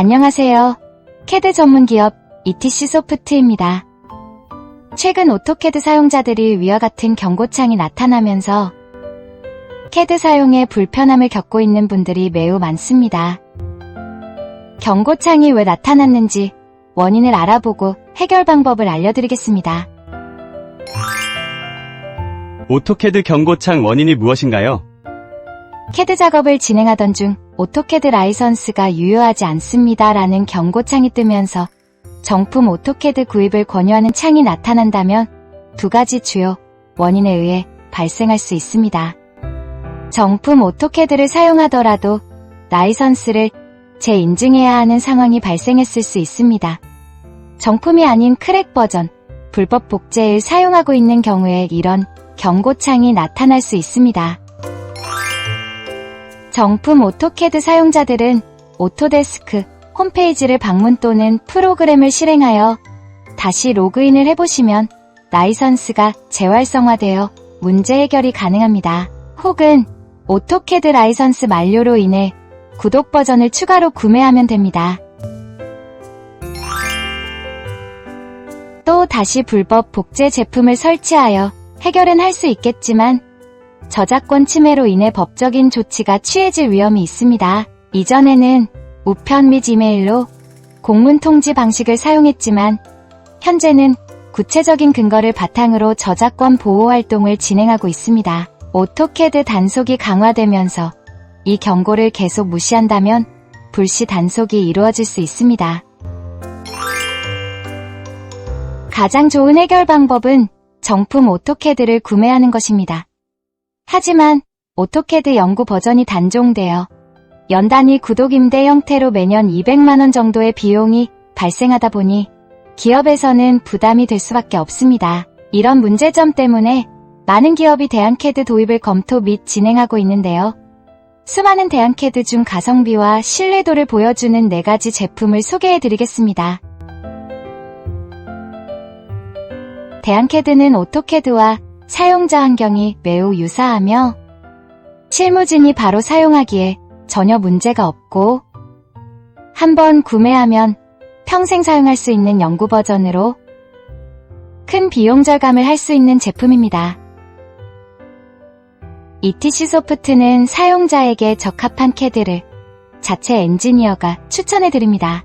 안녕하세요. 캐드 전문 기업 ETC 소프트입니다. 최근 오토캐드 사용자들이 위와 같은 경고창이 나타나면서 캐드 사용에 불편함을 겪고 있는 분들이 매우 많습니다. 경고창이 왜 나타났는지 원인을 알아보고 해결 방법을 알려드리겠습니다. 오토캐드 경고창 원인이 무엇인가요? 캐드 작업을 진행하던 중 오토캐드 라이선스가 유효하지 않습니다 라는 경고창이 뜨면서 정품 오토캐드 구입을 권유하는 창이 나타난다면 두 가지 주요 원인에 의해 발생할 수 있습니다. 정품 오토캐드를 사용하더라도 라이선스를 재인증해야 하는 상황이 발생했을 수 있습니다. 정품이 아닌 크랙 버전, 불법 복제를 사용하고 있는 경우에 이런 경고창이 나타날 수 있습니다. 정품 오토캐드 사용자들은 오토데스크 홈페이지를 방문 또는 프로그램을 실행하여 다시 로그인을 해보시면 라이선스가 재활성화되어 문제 해결이 가능합니다. 혹은 오토캐드 라이선스 만료로 인해 구독 버전을 추가로 구매하면 됩니다. 또 다시 불법 복제 제품을 설치하여 해결은 할 수 있겠지만 저작권 침해로 인해 법적인 조치가 취해질 위험이 있습니다. 이전에는 우편 및 이메일로 공문 통지 방식을 사용했지만 현재는 구체적인 근거를 바탕으로 저작권 보호 활동을 진행하고 있습니다. 오토캐드 단속이 강화되면서 이 경고를 계속 무시한다면 불시 단속이 이루어질 수 있습니다. 가장 좋은 해결 방법은 정품 오토캐드를 구매하는 것입니다. 하지만 오토캐드 연구 버전이 단종되어 연단위 구독 임대 형태로 매년 200만원 정도의 비용이 발생하다 보니 기업에서는 부담이 될 수밖에 없습니다. 이런 문제점 때문에 많은 기업이 대안캐드 도입을 검토 및 진행하고 있는데요. 수많은 대안캐드 중 가성비와 신뢰도를 보여주는 4가지 제품을 소개해 드리겠습니다. 대안캐드는 오토캐드와 사용자 환경이 매우 유사하며 실무진이 바로 사용하기에 전혀 문제가 없고 한번 구매하면 평생 사용할 수 있는 연구 버전으로 큰 비용 절감을 할 수 있는 제품입니다. ETC 소프트는 사용자에게 적합한 캐드를 자체 엔지니어가 추천해 드립니다.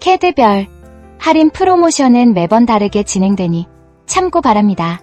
캐드별 할인 프로모션은 매번 다르게 진행되니 참고 바랍니다.